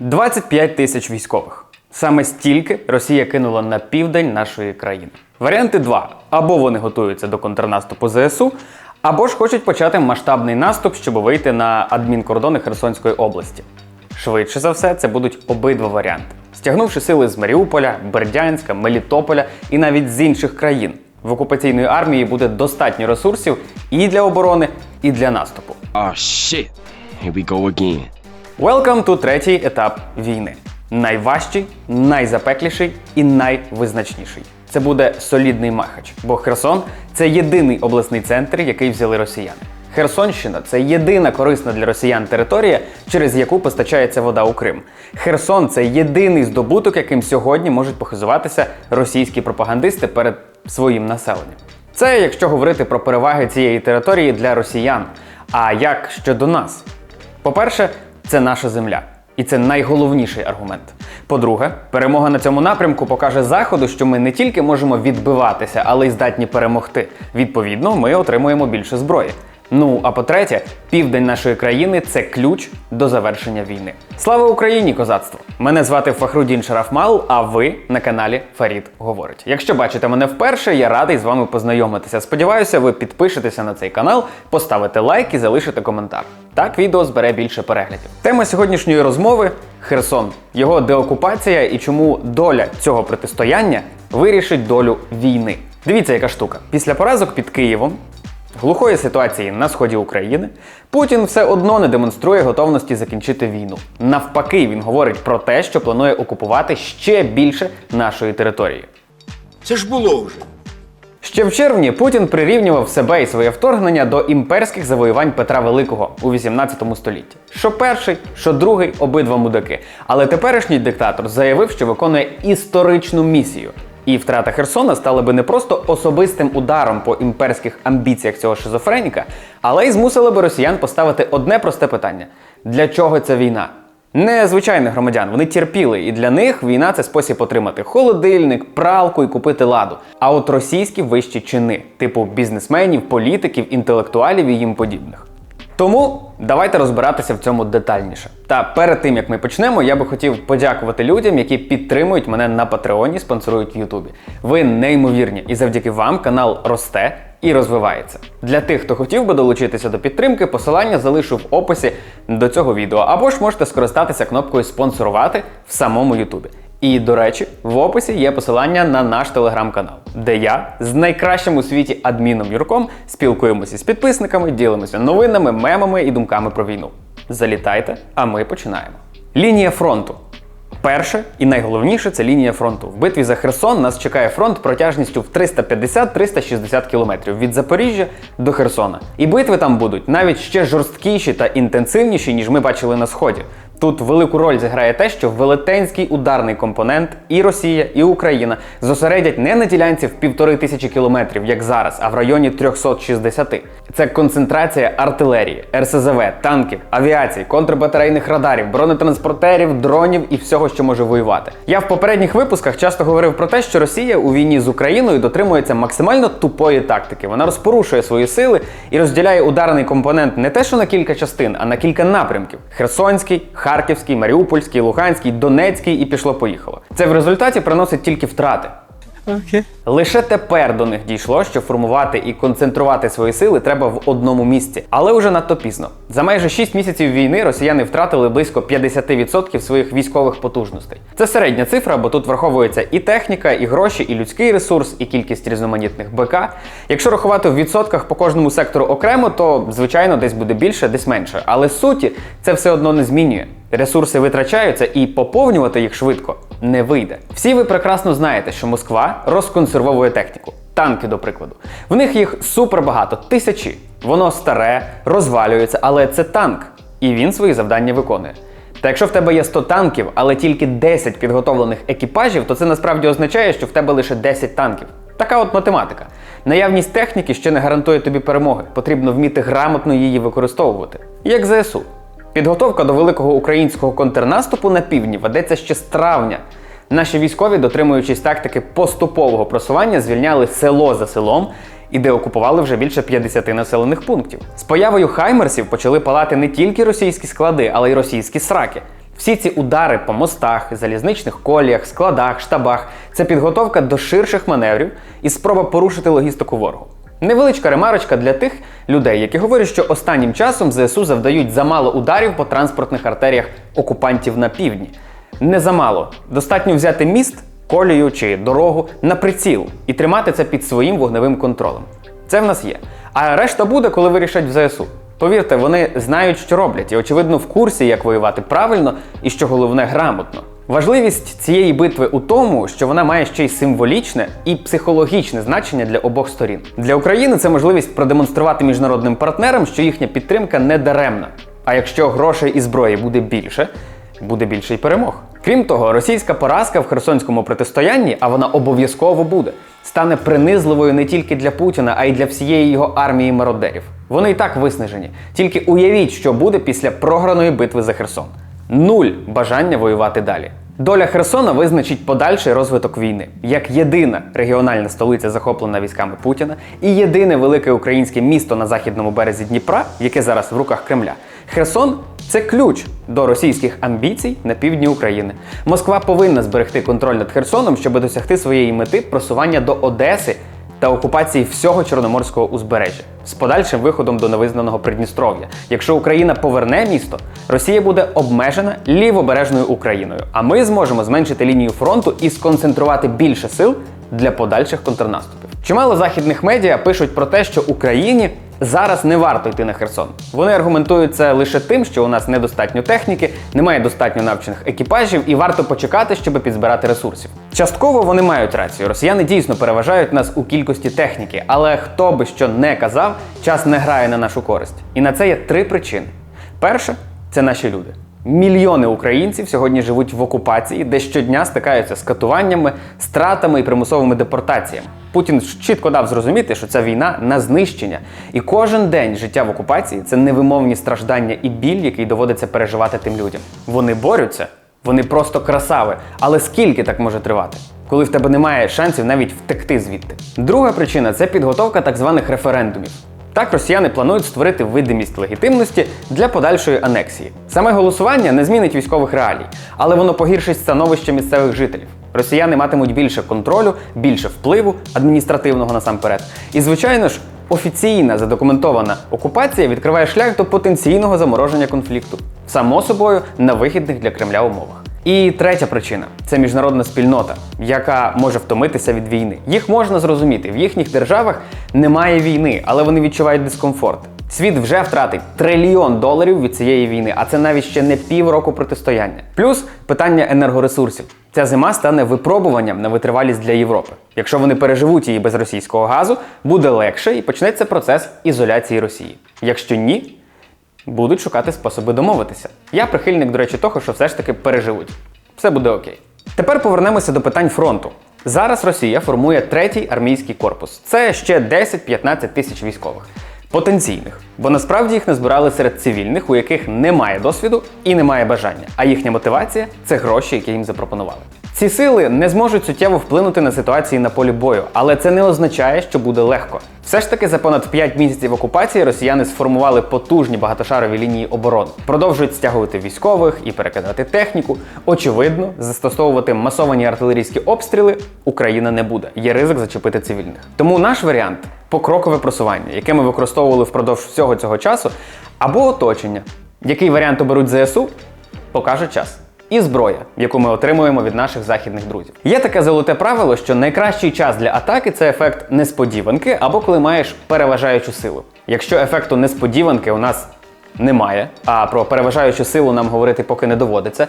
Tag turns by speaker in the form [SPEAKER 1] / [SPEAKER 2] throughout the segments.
[SPEAKER 1] 25 тисяч військових. Саме стільки Росія кинула на південь нашої країни. Варіанти два: або вони готуються до контрнаступу ЗСУ, або ж хочуть почати масштабний наступ, щоб вийти на адмінкордони Херсонської області. Швидше за все, це будуть обидва варіанти. Стягнувши сили з Маріуполя, Бердянська, Мелітополя і навіть з інших країн, в окупаційної армії буде достатньо ресурсів і для оборони, і для наступу.
[SPEAKER 2] Oh shit. Here we go again.
[SPEAKER 1] Welcome to третій етап війни. Найважчий, найзапекліший і найвизначніший. Це буде солідний махач, бо Херсон це єдиний обласний центр, який взяли росіяни. Херсонщина це єдина корисна для росіян територія, через яку постачається вода у Крим. Херсон це єдиний здобуток, яким сьогодні можуть похизуватися російські пропагандисти перед своїм населенням. Це якщо говорити про переваги цієї території для росіян. А як щодо нас? По-перше, це наша земля. І це найголовніший аргумент. По-друге, перемога на цьому напрямку покаже Заходу, що ми не тільки можемо відбиватися, але й здатні перемогти. Відповідно, ми отримуємо більше зброї. Ну а по-третє, південь нашої країни це ключ до завершення війни. Слава Україні, козацтво! Мене звати Фахрудін Шарафмал, а ви на каналі Фарід Говорить. Якщо бачите мене вперше, я радий з вами познайомитися. Сподіваюся, ви підпишетеся на цей канал, поставите лайк і залишите коментар. Так відео збере більше переглядів. Тема сьогоднішньої розмови Херсон, його деокупація і чому доля цього протистояння вирішить долю війни. Дивіться, яка штука. Після поразок під Києвом глухої ситуації на сході України, Путін все одно не демонструє готовності закінчити війну. Навпаки, він говорить про те, що планує окупувати ще більше нашої території.
[SPEAKER 3] Це ж було вже.
[SPEAKER 1] Ще в червні Путін прирівнював себе і своє вторгнення до імперських завоювань Петра Великого у 18 столітті. Що перший, що другий обидва мудаки. Але теперішній диктатор заявив, що виконує історичну місію. І втрата Херсона стала би не просто особистим ударом по імперських амбіціях цього шизофреніка, але й змусила би росіян поставити одне просте питання: для чого ця війна? Не звичайних громадян, вони терпіли, і для них війна це спосіб отримати холодильник, пралку і купити ладу. А от російські вищі чини, типу бізнесменів, політиків, інтелектуалів і їм подібних. Тому давайте розбиратися в цьому детальніше. Та перед тим як ми почнемо, я би хотів подякувати людям, які підтримують мене на Патреоні, спонсорують в Ютубі. Ви неймовірні, і завдяки вам канал росте і розвивається. Для тих, хто хотів би долучитися до підтримки, посилання залишу в описі до цього відео, або ж можете скористатися кнопкою спонсорувати в самому Ютубі. І, до речі, в описі є посилання на наш телеграм-канал, де я з найкращим у світі адміном Юрком спілкуємося з підписниками, ділимося новинами, мемами і думками про війну. Залітайте, а ми починаємо. Лінія фронту. Перше і найголовніше це лінія фронту. В битві за Херсон нас чекає фронт протяжністю в 350-360 кілометрів від Запоріжжя до Херсона. І битви там будуть навіть ще жорсткіші та інтенсивніші, ніж ми бачили на сході. Тут велику роль зіграє те, що велетенський ударний компонент і Росія, і Україна зосередять не на ділянці в півтори тисячі кілометрів, як зараз, а в районі 360. Це концентрація артилерії, РСЗВ, танків, авіації, контрбатарейних радарів, бронетранспортерів, дронів і всього, що може воювати. Я в попередніх випусках часто говорив про те, що Росія у війні з Україною дотримується максимально тупої тактики. Вона розпорушує свої сили і розділяє ударний компонент не те, що на кілька частин, а на кілька напрямків: Херсонський, Маріупольський, Луганський, Донецький і пішло-поїхало. Це в результаті приносить тільки втрати. Лише тепер до них дійшло, що формувати і концентрувати свої сили треба в одному місці, але вже надто пізно. За майже 6 місяців війни росіяни втратили близько 50% своїх військових потужностей. Це середня цифра, бо тут враховується і техніка, і гроші, і людський ресурс, і кількість різноманітних БК. Якщо рахувати в відсотках по кожному сектору окремо, то звичайно десь буде більше, десь менше. Але суті це все одно не змінює. Ресурси витрачаються і поповнювати їх швидко не вийде. Всі ви прекрасно знаєте, що Москва розконсервовує техніку. Танки, до прикладу. В них їх супер багато, тисячі. Воно старе, розвалюється, але це танк, і він свої завдання виконує. Та якщо в тебе є 100 танків, але тільки 10 підготовлених екіпажів, то це насправді означає, що в тебе лише 10 танків. Така от математика. Наявність техніки ще не гарантує тобі перемоги. Потрібно вміти грамотно її використовувати. Як ЗСУ. Підготовка до великого українського контрнаступу на півдні ведеться ще з травня. Наші військові, дотримуючись тактики поступового просування, звільняли село за селом і деокупували вже більше 50 населених пунктів. З появою хаймерсів почали палати не тільки російські склади, але й російські сраки. Всі ці удари по мостах, залізничних коліях, складах, штабах це підготовка до ширших маневрів і спроба порушити логістику ворогу. Невеличка ремарочка для тих людей, які говорять, що останнім часом ЗСУ завдають замало ударів по транспортних артеріях окупантів на півдні. Не замало. Достатньо взяти міст, колію чи дорогу на приціл і тримати це під своїм вогневим контролем. Це в нас є. А решта буде, коли вирішать в ЗСУ. Повірте, вони знають, що роблять, і очевидно в курсі, як воювати правильно і що головне грамотно. Важливість цієї битви у тому, що вона має ще й символічне і психологічне значення для обох сторін. Для України це можливість продемонструвати міжнародним партнерам, що їхня підтримка не даремна. А якщо грошей і зброї буде більше, буде більше й перемог. Крім того, російська поразка в херсонському протистоянні, а вона обов'язково буде, стане принизливою не тільки для Путіна, а й для всієї його армії мародерів. Вони і так виснажені. Тільки уявіть, що буде після програної битви за Херсон. Нуль бажання воювати далі. Доля Херсона визначить подальший розвиток війни як єдина регіональна столиця, захоплена військами Путіна, і єдине велике українське місто на західному березі Дніпра, яке зараз в руках Кремля. Херсон це ключ до російських амбіцій на півдні України. Москва повинна зберегти контроль над Херсоном, щоб досягти своєї мети просування до Одеси та окупації всього Чорноморського узбережжя з подальшим виходом до невизнаного Придністров'я. Якщо Україна поверне місто, Росія буде обмежена лівобережною Україною, а ми зможемо зменшити лінію фронту і сконцентрувати більше сил для подальших контрнаступів. Чимало західних медіа пишуть про те, що Україні зараз не варто йти на Херсон. Вони аргументують це лише тим, що у нас недостатньо техніки, немає достатньо навчених екіпажів і варто почекати, щоб підзбирати ресурсів. Частково вони мають рацію. Росіяни дійсно переважають нас у кількості техніки, але хто би що не казав, час не грає на нашу користь. І на це є три причини: перше це наші люди. Мільйони українців сьогодні живуть в окупації, де щодня стикаються з катуваннями, стратами і примусовими депортаціями. Путін чітко дав зрозуміти, що ця війна на знищення. І кожен день життя в окупації це невимовні страждання і біль, який доводиться переживати тим людям. Вони борються, вони просто красави. Але скільки так може тривати? Коли в тебе немає шансів навіть втекти звідти. Друга причина це підготовка так званих референдумів. Так росіяни планують створити видимість легітимності для подальшої анексії. Саме голосування не змінить військових реалій, але воно погіршить становище місцевих жителів. Росіяни матимуть більше контролю, більше впливу адміністративного насамперед. І, звичайно ж, офіційна задокументована окупація відкриває шлях до потенційного замороження конфлікту, само собою на вигідних для Кремля умовах. І третя причина це міжнародна спільнота, яка може втомитися від війни. Їх можна зрозуміти. В їхніх державах немає війни, але вони відчувають дискомфорт. Світ вже втратить трильйон доларів від цієї війни, а це навіть ще не півроку протистояння. Плюс питання енергоресурсів. Ця зима стане випробуванням на витривалість для Європи. Якщо вони переживуть її без російського газу, буде легше і почнеться процес ізоляції Росії. Якщо ні, будуть шукати способи домовитися. Я прихильник, до речі, того, що все ж таки переживуть. Все буде окей. Тепер повернемося до питань фронту. Зараз Росія формує третій армійський корпус. Це ще 10-15 тисяч військових. Потенційних, бо насправді їх назбирали серед цивільних, у яких немає досвіду і немає бажання. А їхня мотивація це гроші, які їм запропонували. Ці сили не зможуть суттєво вплинути на ситуації на полі бою, але це не означає, що буде легко. Все ж таки, за понад 5 місяців окупації росіяни сформували потужні багатошарові лінії оборони, продовжують стягувати військових і перекидати техніку. Очевидно, застосовувати масовані артилерійські обстріли Україна не буде. Є ризик зачепити цивільних. Тому наш варіант покрокове просування, яке ми використовували впродовж всього цього часу, або оточення. Який варіант оберуть ЗСУ, покаже час і зброя, яку ми отримуємо від наших західних друзів. Є таке золоте правило, що найкращий час для атаки це ефект несподіванки або коли маєш переважаючу силу. Якщо ефекту несподіванки у нас немає, а про переважаючу силу нам говорити поки не доводиться,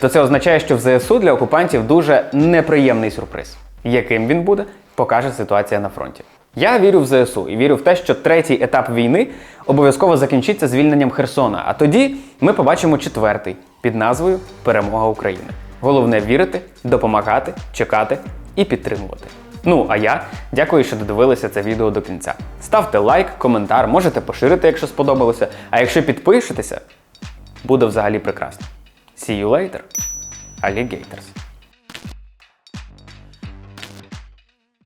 [SPEAKER 1] то це означає, що в ЗСУ для окупантів дуже неприємний сюрприз. Яким він буде, покаже ситуація на фронті. Я вірю в ЗСУ і вірю в те, що третій етап війни обов'язково закінчиться звільненням Херсона. А тоді ми побачимо четвертий під назвою Перемога України. Головне вірити, допомагати, чекати і підтримувати. Ну а я дякую, що додивилися це відео до кінця. Ставте лайк, коментар, можете поширити, якщо сподобалося. А якщо підпишетеся, буде взагалі прекрасно. See you later, alligators.